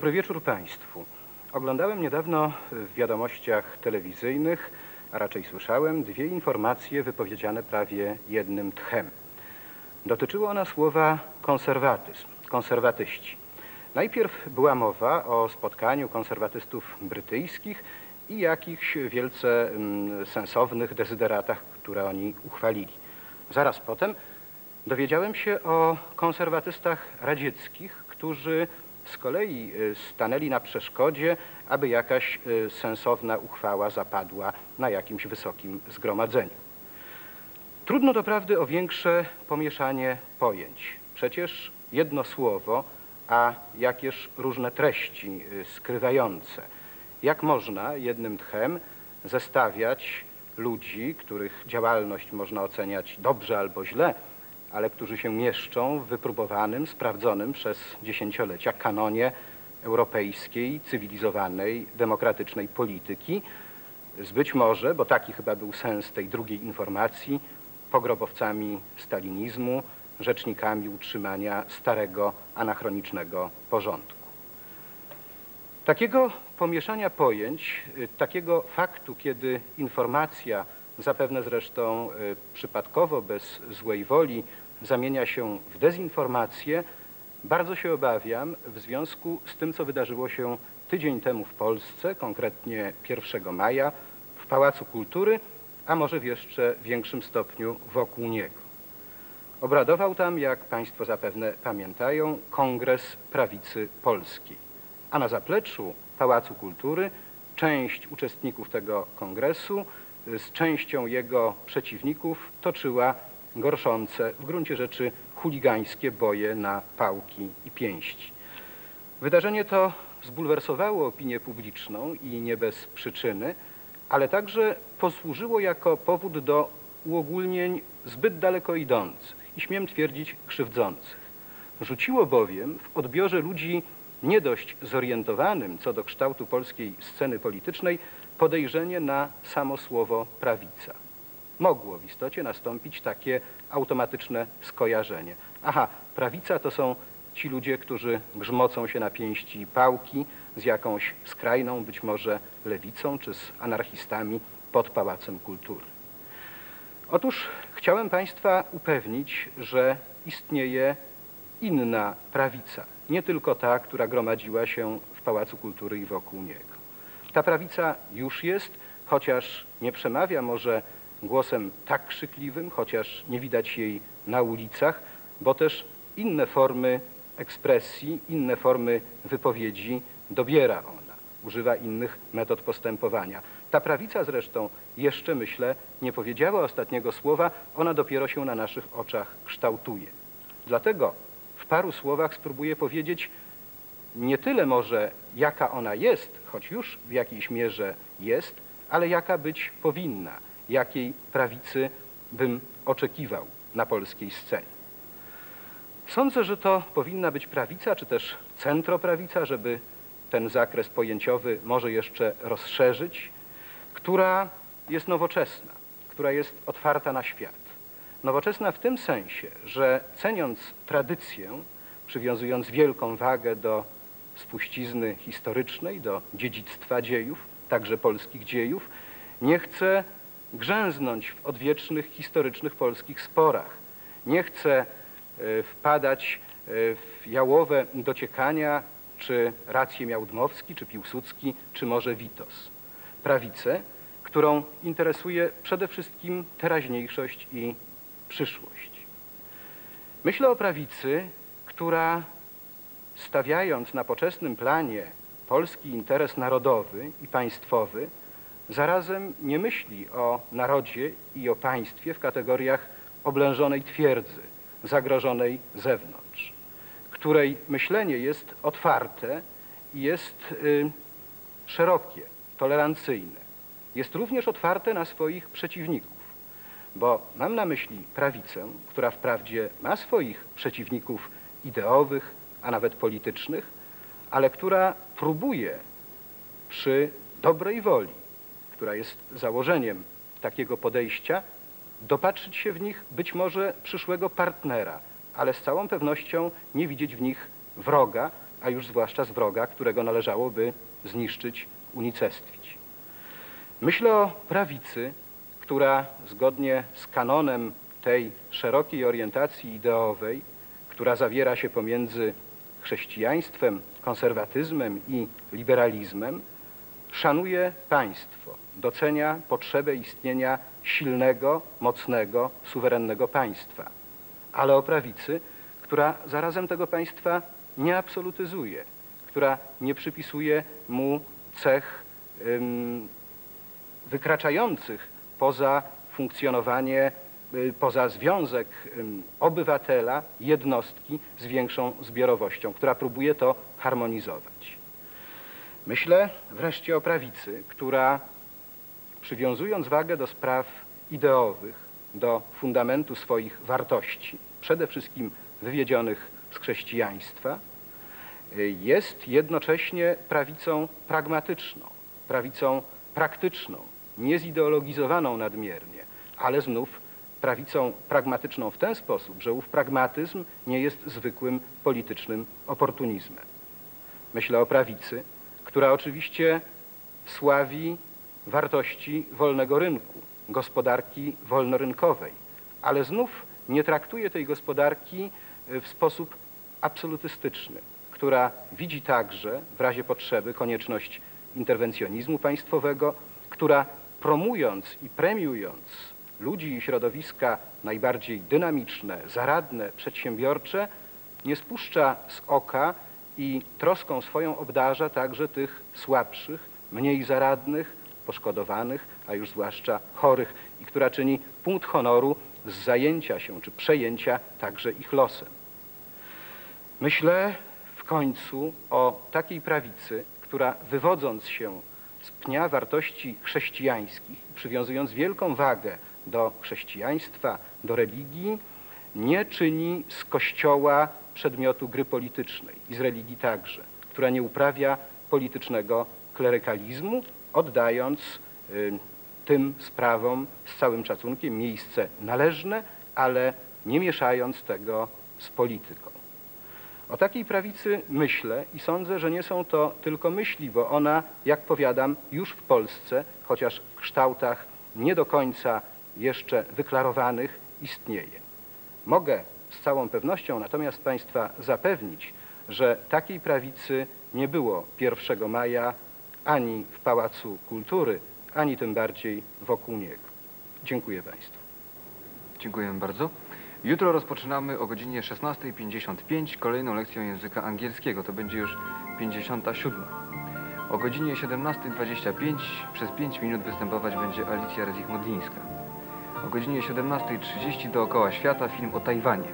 Dobry wieczór Państwu. Oglądałem niedawno w wiadomościach telewizyjnych, a raczej słyszałem, dwie informacje wypowiedziane prawie jednym tchem. Dotyczyło ona słowa konserwatyzm, konserwatyści. Najpierw była mowa o spotkaniu konserwatystów brytyjskich i jakichś wielce mm, sensownych dezyderatach, które oni uchwalili. Zaraz potem dowiedziałem się o konserwatystach radzieckich, którzy z kolei y, stanęli na przeszkodzie, aby jakaś y, sensowna uchwała zapadła na jakimś wysokim zgromadzeniu. Trudno doprawdy o większe pomieszanie pojęć. Przecież jedno słowo, a jakież różne treści y, skrywające. Jak można jednym tchem zestawiać ludzi, których działalność można oceniać dobrze albo źle, ale którzy się mieszczą w wypróbowanym, sprawdzonym przez dziesięciolecia kanonie europejskiej, cywilizowanej, demokratycznej polityki, z być może, bo taki chyba był sens tej drugiej informacji, pogrobowcami stalinizmu, rzecznikami utrzymania starego, anachronicznego porządku. Takiego pomieszania pojęć, y, takiego faktu, kiedy informacja, zapewne zresztą y, przypadkowo, bez złej woli, zamienia się w dezinformację, bardzo się obawiam w związku z tym, co wydarzyło się tydzień temu w Polsce, konkretnie 1 maja, w Pałacu Kultury, a może w jeszcze większym stopniu wokół niego. Obradował tam, jak Państwo zapewne pamiętają, Kongres Prawicy Polskiej. A na zapleczu Pałacu Kultury część uczestników tego kongresu z częścią jego przeciwników toczyła gorszące, w gruncie rzeczy chuligańskie boje na pałki i pięści. Wydarzenie to zbulwersowało opinię publiczną i nie bez przyczyny, ale także posłużyło jako powód do uogólnień zbyt daleko idących i śmiem twierdzić krzywdzących. Rzuciło bowiem w odbiorze ludzi nie dość zorientowanym co do kształtu polskiej sceny politycznej podejrzenie na samo słowo prawica. Mogło w istocie nastąpić takie automatyczne skojarzenie. Aha, prawica to są ci ludzie, którzy grzmocą się na pięści pałki z jakąś skrajną, być może lewicą, czy z anarchistami pod Pałacem Kultury. Otóż chciałem Państwa upewnić, że istnieje inna prawica, nie tylko ta, która gromadziła się w Pałacu Kultury i wokół niego. Ta prawica już jest, chociaż nie przemawia może głosem tak krzykliwym, chociaż nie widać jej na ulicach, bo też inne formy ekspresji, inne formy wypowiedzi dobiera ona. Używa innych metod postępowania. Ta prawica zresztą jeszcze, myślę, nie powiedziała ostatniego słowa, ona dopiero się na naszych oczach kształtuje. Dlatego w paru słowach spróbuję powiedzieć nie tyle może jaka ona jest, choć już w jakiejś mierze jest, ale jaka być powinna, jakiej prawicy bym oczekiwał na polskiej scenie. Sądzę, że to powinna być prawica, czy też centroprawica, żeby ten zakres pojęciowy może jeszcze rozszerzyć, która jest nowoczesna, która jest otwarta na świat. Nowoczesna w tym sensie, że ceniąc tradycję, przywiązując wielką wagę do spuścizny historycznej, do dziedzictwa dziejów, także polskich dziejów, nie chce grzęznąć w odwiecznych historycznych polskich sporach. Nie chce e, wpadać e, w jałowe dociekania, czy rację miał Dmowski, czy Piłsudski, czy może Witos. Prawicę, którą interesuje przede wszystkim teraźniejszość i przyszłość. Myślę o prawicy, która stawiając na poczesnym planie polski interes narodowy i państwowy, zarazem nie myśli o narodzie i o państwie w kategoriach oblężonej twierdzy, zagrożonej zewnątrz, której myślenie jest otwarte i jest y, szerokie, tolerancyjne. Jest również otwarte na swoich przeciwników, bo mam na myśli prawicę, która wprawdzie ma swoich przeciwników ideowych, a nawet politycznych, ale która próbuje przy dobrej woli, która jest założeniem takiego podejścia, dopatrzyć się w nich być może przyszłego partnera, ale z całą pewnością nie widzieć w nich wroga, a już zwłaszcza z wroga, którego należałoby zniszczyć, unicestwić. Myślę o prawicy, która zgodnie z kanonem tej szerokiej orientacji ideowej, która zawiera się pomiędzy chrześcijaństwem, konserwatyzmem i liberalizmem, szanuje państwo, docenia potrzebę istnienia silnego, mocnego, suwerennego państwa, ale o prawicy, która zarazem tego państwa nie absolutyzuje, która nie przypisuje mu cech ym, wykraczających poza funkcjonowanie, poza związek obywatela, jednostki z większą zbiorowością, która próbuje to harmonizować. Myślę wreszcie o prawicy, która przywiązując wagę do spraw ideowych, do fundamentu swoich wartości, przede wszystkim wywiedzionych z chrześcijaństwa, y, jest jednocześnie prawicą pragmatyczną, prawicą praktyczną, niezideologizowaną nadmiernie, ale znów prawicą pragmatyczną w ten sposób, że ów pragmatyzm nie jest zwykłym politycznym oportunizmem. Myślę o prawicy, która oczywiście sławi wartości wolnego rynku, gospodarki wolnorynkowej, ale znów nie traktuje tej gospodarki w sposób absolutystyczny, która widzi także w razie potrzeby konieczność interwencjonizmu państwowego, która promując i premiując ludzi i środowiska najbardziej dynamiczne, zaradne, przedsiębiorcze, nie spuszcza z oka i troską swoją obdarza także tych słabszych, mniej zaradnych, poszkodowanych, a już zwłaszcza chorych i która czyni punkt honoru z zajęcia się czy przejęcia także ich losem. Myślę w końcu o takiej prawicy, która wywodząc się z pnia wartości chrześcijańskich, przywiązując wielką wagę do chrześcijaństwa, do religii, nie czyni z Kościoła przedmiotu gry politycznej i z religii także, która nie uprawia politycznego klerykalizmu, oddając y, tym sprawom z całym szacunkiem miejsce należne, ale nie mieszając tego z polityką. O takiej prawicy myślę i sądzę, że nie są to tylko myśli, bo ona, jak powiadam, już w Polsce, chociaż w kształtach nie do końca jeszcze wyklarowanych, istnieje. Mogę z całą pewnością natomiast Państwa zapewnić, że takiej prawicy nie było 1 maja ani w Pałacu Kultury, ani tym bardziej wokół niego. Dziękuję Państwu. Dziękuję bardzo. Jutro rozpoczynamy o godzinie 16.55 kolejną lekcję języka angielskiego. To będzie już 57. O godzinie 17.25 przez 5 minut występować będzie Alicja Rezich-Modlińska. O godzinie 17.30 dookoła świata film o Tajwanie.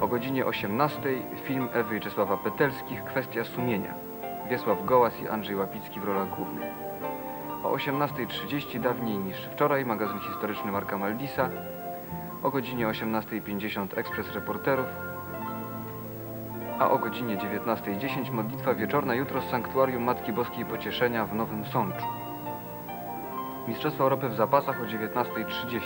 O godzinie 18.00 film Ewy Czesława Petelskich Kwestia sumienia. Wiesław Gołas i Andrzej Łapicki w rolach głównych. O 18.30 dawniej niż wczoraj magazyn historyczny Marka Maldisa. O godzinie 18.50 Ekspres Reporterów. A o godzinie 19.10 modlitwa wieczorna jutro z Sanktuarium Matki Boskiej Pocieszenia w Nowym Sączu. Mistrzostwo Europy w zapasach o 19.30.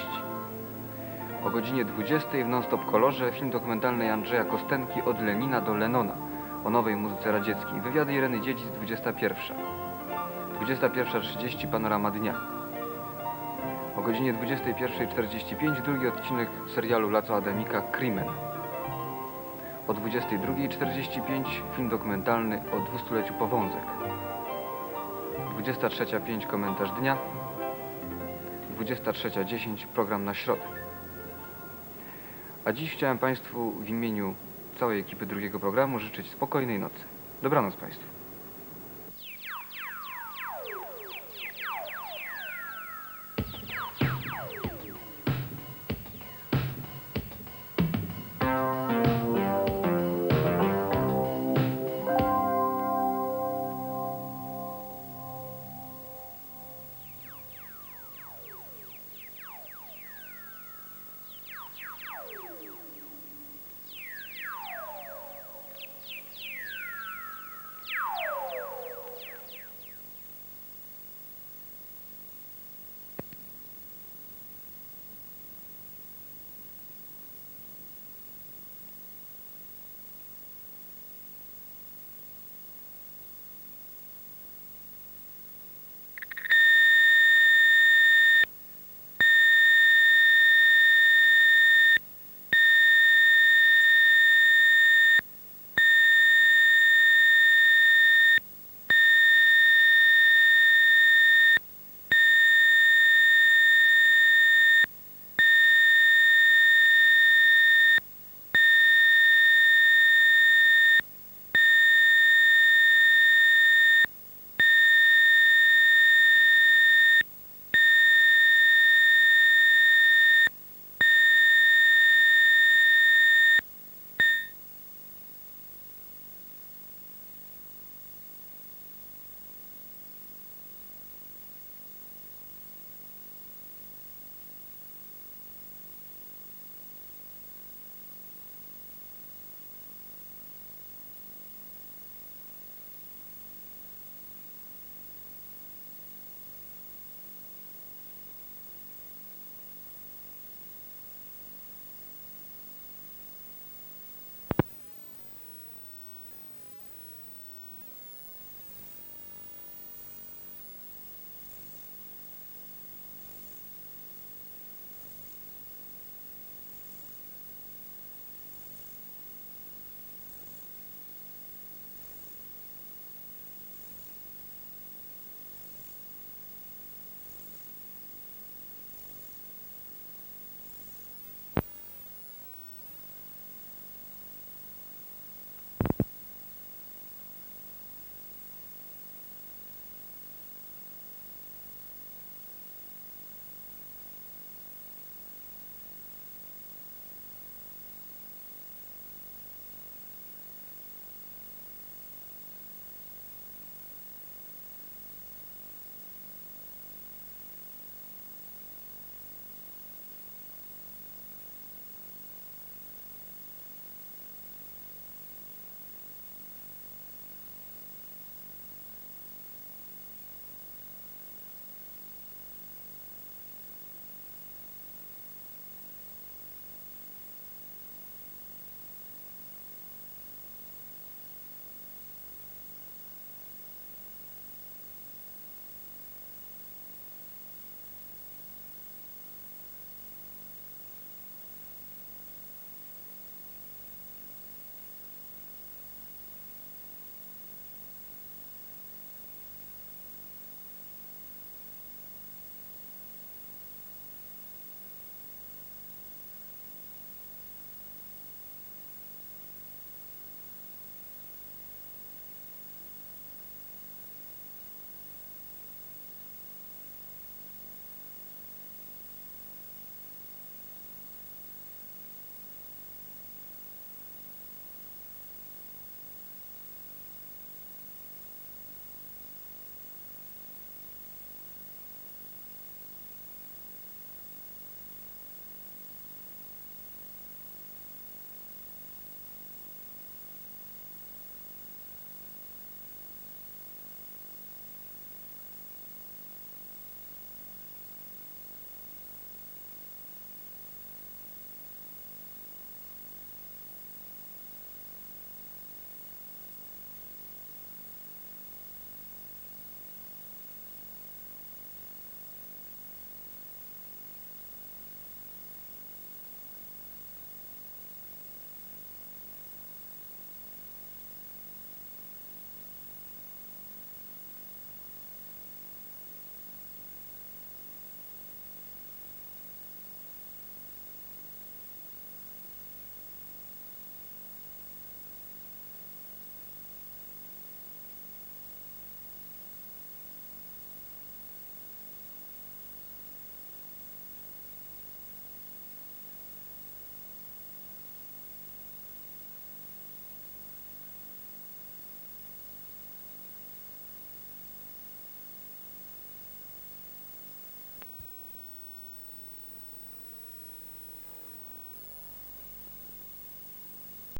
O godzinie 20 w non-stop kolorze film dokumentalny Andrzeja Kostenki od Lenina do Lenona o nowej muzyce radzieckiej. Wywiady Ireny Dziedzic 21. 21.30 Panorama Dnia. O godzinie 21.45 drugi odcinek serialu Laco Adamika Krimen. O 22.45 film dokumentalny o dwustuleciu Powązek. 23.05 komentarz dnia. 23.10 program na środę. A dziś chciałem Państwu w imieniu całej ekipy drugiego programu życzyć spokojnej nocy. Dobranoc Państwu.